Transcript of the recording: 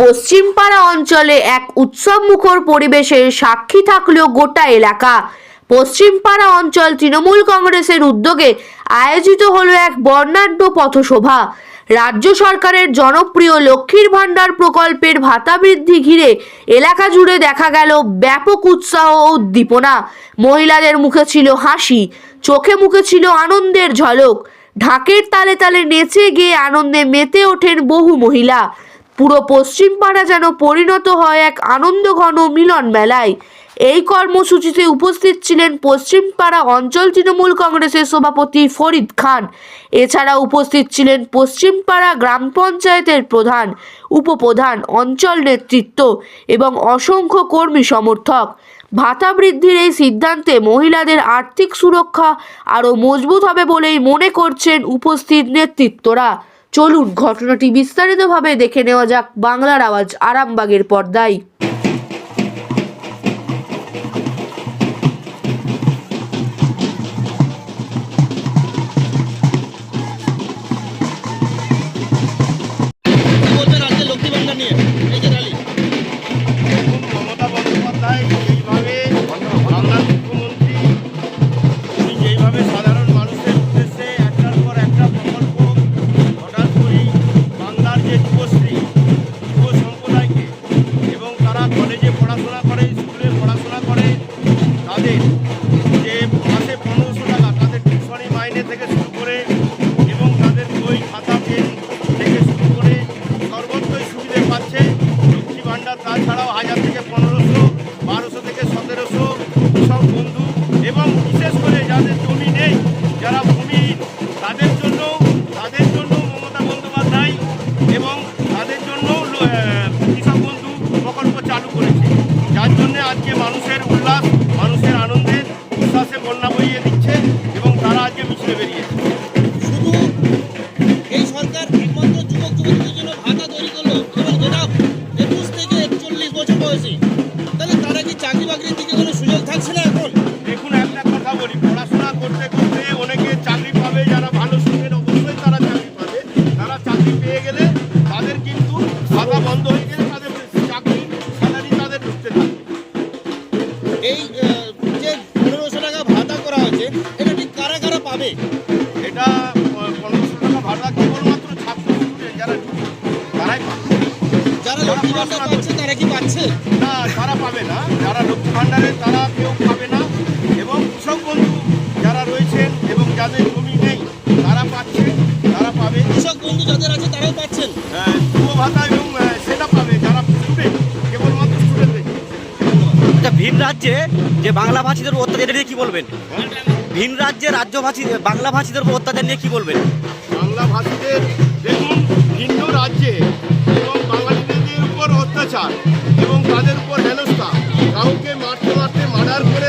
পশ্চিমপাড়া অঞ্চলে এক উৎসবমুখর পরিবেশের সাক্ষী থাকলেও গোটা এলাকা। পশ্চিমপাড়া অঞ্চল তৃণমূল কংগ্রেসের উদ্যোগে আয়োজিত হলো এক বর্ণাঢ্য পথশোভা রাজ্য সরকারের জনপ্রিয় লক্ষ্মীর ভাণ্ডার প্রকল্পের ভাতা বৃদ্ধি ঘিরে এলাকা জুড়ে দেখা গেল ব্যাপক উৎসাহ ও উদ্দীপনা। মহিলাদের মুখে ছিল হাসি, চোখে মুখে ছিল আনন্দের ঝলক। ঢাকের তালে তালে নেচে গিয়ে আনন্দে মেতে ওঠেন বহু মহিলা। পুরো পশ্চিমপাড়া যেন পরিণত হয় এক আনন্দঘন মিলন মেলায়। এই কর্মসূচিতে উপস্থিত ছিলেন পশ্চিমপাড়া অঞ্চল তৃণমূল কংগ্রেসের সভাপতি ফরিদ খান। এছাড়া উপস্থিত ছিলেন পশ্চিমপাড়া গ্রাম পঞ্চায়েতের প্রধান, উপপ্রধান, অঞ্চল নেতৃত্ব এবং অসংখ্য কর্মী সমর্থক। ভাতা বৃদ্ধির এই সিদ্ধান্তে মহিলাদের আর্থিক সুরক্ষা আরও মজবুত হবে বলেই মনে করছেন উপস্থিত নেতৃত্বরা। চলুন ঘটনাটি বিস্তারিতভাবে দেখে নেওয়া যাক বাংলার আওয়াজ আরামবাগের পর্দায়। পড়াশোনা করে, স্কুলে পড়াশোনা করে, তাদের যে মাসে পনেরোশো টাকা, তাদের টিউশনি মাইনে থেকে শুরু করে এবং তাদের বই, খাতা পেন থেকে শুরু করে সর্বত্রই সুবিধে পাচ্ছে। লক্ষ্মী ভাণ্ডার, তাছাড়াও হাজার থেকে পনেরোশো, বারোশো থেকে সতেরোশো সব বন্ধু এবং বিশেষ করে যাদের জমি নেই, যারা ভূমিহীন তাদের জন্য তাদের জন্য মমতা বন্দ্যোপাধ্যায় এবং তাদের জন্য কৃষক বন্ধু প্রকল্প চালু করেছে। চাকরি পেয়ে গেলে তাদের কিন্তু খাতা বন্ধ হয়ে গেলে তাদের চাকরি স্যালারি তাদের ঢুকতে থাকবে এই যে পনেরোশো টাকা ভাতা করা হয়েছে এটা ঠিক কারা কারা পাবে? এটা পনেরোশো টাকা ভাড়া কেবলমাত্র ছাত্র স্টুডেন্ট যারা তারাই পাবে। যারা লক্ষ্মী ভাণ্ডার পাচ্ছে তারা কি পাচ্ছে? না তারা পাবে না। যারা লক্ষ্মী ভাণ্ডারে তারা কেউ পাবে না। এবং কৃষক বন্ধু যারা রয়েছেন এবং যাদের ভাতা এবং সেটা পাবে যারা স্টুডেন্ট কেবলমাত্র স্টুডেন্টদের আচ্ছা ভিন রাজ্যে যে বাংলা ভাষীদের উপর অত্যাচার নিয়ে কি বলবেন? ভিন রাজ্যে রাজ্য ভাষী বাংলা ভাষীদের উপর অত্যাচার নিয়ে কি বলবেন? বাংলা ভাষীদের দেখুন ভিন্ন রাজ্যে এবং বাঙালিদের উপর অত্যাচার এবং তাদের উপর হেনস্থা কাউকে মারতে মারতে মার্ডার করে